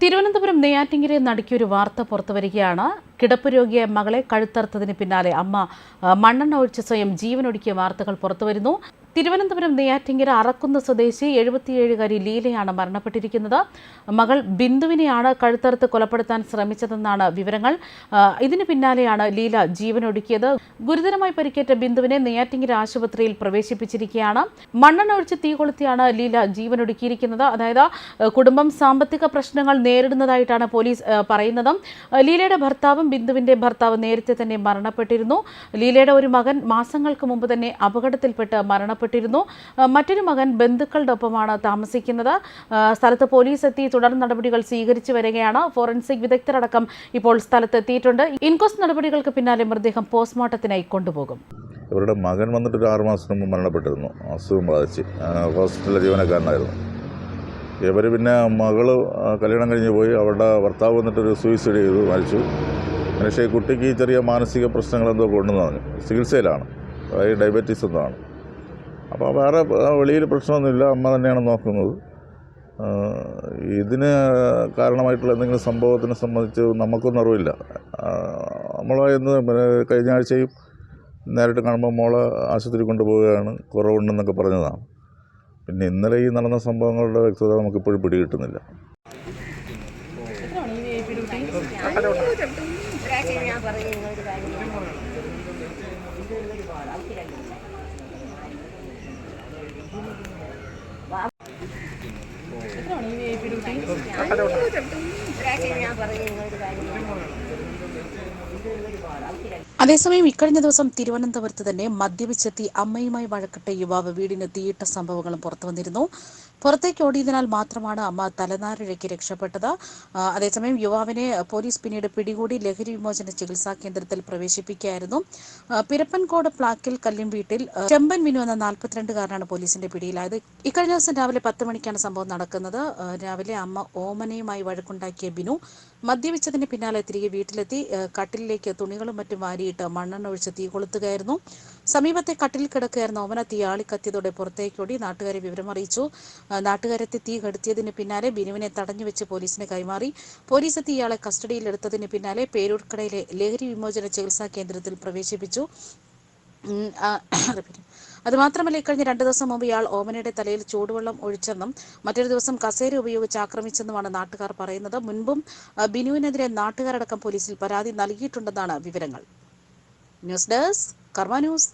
തിരുവനന്തപുരം നെയ്യാറ്റിങ്കരെ നടുക്കിയൊരു വാർത്ത പുറത്തുവരികയാണ് കിടപ്പ് രോഗിയെ മകളെ കഴുത്തറുത്തതിന് പിന്നാലെ അമ്മ മണ്ണെണ്ണ ഒഴിച്ച് സ്വയം ജീവനൊടുക്കിയ വാർത്തകൾ പുറത്തുവരുന്നു തിരുവനന്തപുരം നെയ്യാറ്റിങ്കര അറക്കുന്ന സ്വദേശി എഴുപത്തിയേഴുകാരി ലീലയാണ് മരണപ്പെട്ടിരിക്കുന്നത്. മകൾ ബിന്ദുവിനെയാണ് കഴുത്തറുത്ത് കൊലപ്പെടുത്താൻ ശ്രമിച്ചതെന്നാണ് വിവരങ്ങൾ. ഇതിനു പിന്നാലെയാണ് ലീല ജീവനൊടുക്കിയത്. ഗുരുതരമായി പരിക്കേറ്റ ബിന്ദുവിനെ നെയ്യാറ്റിങ്കര ആശുപത്രിയിൽ പ്രവേശിപ്പിച്ചിരിക്കുകയാണ്. മണ്ണെണ്ണ ഒഴിച്ച് തീ കൊളുത്തിയാണ് ലീല ജീവനൊടുക്കിയിരിക്കുന്നത്. അതായത് കുടുംബം സാമ്പത്തിക പ്രശ്നങ്ങൾ നേരിടുന്നതായിട്ടാണ് പോലീസ് പറയുന്നത്. ലീലയുടെ ഭർത്താവും ബിന്ദുവിന്റെ ഭർത്താവ് നേരത്തെ തന്നെ മരണപ്പെട്ടിരുന്നു. ലീലയുടെ ഒരു മകൻ മാസങ്ങൾക്ക് മുമ്പ് തന്നെ അപകടത്തിൽപ്പെട്ട് മരണപ്പെട്ടിരുന്നു മറ്റൊരു മകൻ ബന്ധുക്കളുടെ ഒപ്പമാണ് താമസിക്കുന്നത് സ്ഥലത്ത് പോലീസ് എത്തി. തുടർ നടപടികൾ സ്വീകരിച്ചു വരികയാണ്. ഫോറൻസിക് വിദഗ്ധരടക്കം ഇപ്പോൾ സ്ഥലത്ത് എത്തിയിട്ടുണ്ട്. ഇൻക്വസ്റ്റ് നടപടികൾക്ക് പിന്നാലെ മൃതദേഹം പോസ്റ്റ്മോർട്ടത്തിനായി കൊണ്ടുപോകും. ഇവരുടെ മകൻ വന്നിട്ട് ഒരു ആറുമാസം മുമ്പ് മരണപ്പെട്ടിരുന്നു. അസുഖം ബാധിച്ച്. ഹോസ്പിറ്റലിലെ ജീവനക്കാരനായിരുന്നു. ഇവർ പിന്നെ മകൾ കല്യാണം കഴിഞ്ഞ് പോയി. അവരുടെ ഭർത്താവ് വന്നിട്ടൊരു സൂയിസൈഡ് ചെയ്തു മരിച്ചു. പക്ഷേ കുട്ടിക്ക് ചെറിയ മാനസിക പ്രശ്നങ്ങൾ എന്തോ കൊണ്ടുവന്നു. ചികിത്സയിലാണ്. അതായത് ഡയബറ്റീസ് എന്താണ് അപ്പോൾ വേറെ വെളിയിൽ പ്രശ്നമൊന്നുമില്ല. അമ്മ തന്നെയാണ് നോക്കുന്നത്. ഇതിന് കാരണമായിട്ടുള്ള എന്തെങ്കിലും സംഭവത്തിനെ സംബന്ധിച്ച് നമുക്കൊന്നും അറിവില്ല. നമ്മളെ ഇന്ന് കഴിഞ്ഞ ആഴ്ചയും നേരിട്ട് കാണുമ്പോൾ മോളെ ആശുപത്രി കൊണ്ടുപോവുകയാണ്. കുറവുണ്ടെന്നൊക്കെ പറഞ്ഞതാണ്. പിന്നെ ഇന്നലെ ഈ നടന്ന സംഭവങ്ങളുടെ വ്യക്തത നമുക്കിപ്പോഴും പിടികിട്ടുന്നില്ല. അതേസമയം ഇക്കഴിഞ്ഞ ദിവസം തിരുവനന്തപുരത്ത് തന്നെ മദ്യപിച്ചെത്തി അമ്മയുമായി വഴക്കിട്ട യുവാവ് വീടിന് തീയിട്ട സംഭവങ്ങളും പുറത്തു വന്നിരുന്നു പുറത്തേക്ക് ഓടിയതിനാൽ മാത്രമാണ് അമ്മ തലനാരിഴയ്ക്ക് രക്ഷപ്പെട്ടത്. അതേസമയം യുവാവിനെ പോലീസ് പിന്നീട് പിടികൂടി ലഹരി വിമോചന ചികിത്സാ കേന്ദ്രത്തിൽ പ്രവേശിപ്പിക്കുകയായിരുന്നു. പിരപ്പൻകോട് പ്ലാക്കിൽ കല്ലും വീട്ടിൽ ചെമ്പൻ വിനു എന്ന നാൽപ്പത്തിരണ്ടുകാരനാണ് പോലീസിന്റെ പിടിയിലായത്. ഇക്കഴിഞ്ഞ ദിവസം രാവിലെ പത്ത് മണിക്കാണ് സംഭവം നടക്കുന്നത്. രാവിലെ അമ്മ ഓമനയുമായി വഴക്കുണ്ടാക്കിയ ബിനു മദ്യപിച്ചതിന് പിന്നാലെ തിരികെ വീട്ടിലെത്തി. കട്ടിലേക്ക് തുണികളും മറ്റും വാരിയിട്ട് മണ്ണെണ്ണ ഒഴിച്ച് തീ കൊളുത്തുകയായിരുന്നു. സമീപത്തെ കട്ടിൽ കിടക്കുകയായിരുന്ന ഓമന തീ ആളിക്കത്തിയതോടെ പുറത്തേക്കോടി നാട്ടുകാരെ വിവരമറിയിച്ചു നാട്ടുകാരെത്തി തീ കെടുത്തിയതിന് പിന്നാലെ ബിനുവിനെ തടഞ്ഞു വെച്ച് പോലീസിന് കൈമാറി. പോലീസ് എത്തി ഇയാളെ കസ്റ്റഡിയിലെടുത്തതിന് പിന്നാലെ പേരൂർക്കടയിലെ ലഹരി വിമോചന ചികിത്സാ കേന്ദ്രത്തിൽ പ്രവേശിപ്പിച്ചു. അതുമാത്രമല്ല ഇക്കഴിഞ്ഞ രണ്ടു ദിവസം മുമ്പ് ഇയാൾ ഓമനയുടെ തലയിൽ ചൂടുവെള്ളം ഒഴിച്ചെന്നും മറ്റൊരു ദിവസം കസേര ഉപയോഗിച്ച് ആക്രമിച്ചെന്നുമാണ് നാട്ടുകാർ പറയുന്നത്. മുൻപും ബിനുവിനെതിരെ നാട്ടുകാരടക്കം പോലീസിൽ പരാതി നൽകിയിട്ടുണ്ടെന്നാണ് വിവരങ്ങൾ. News desk Karma news.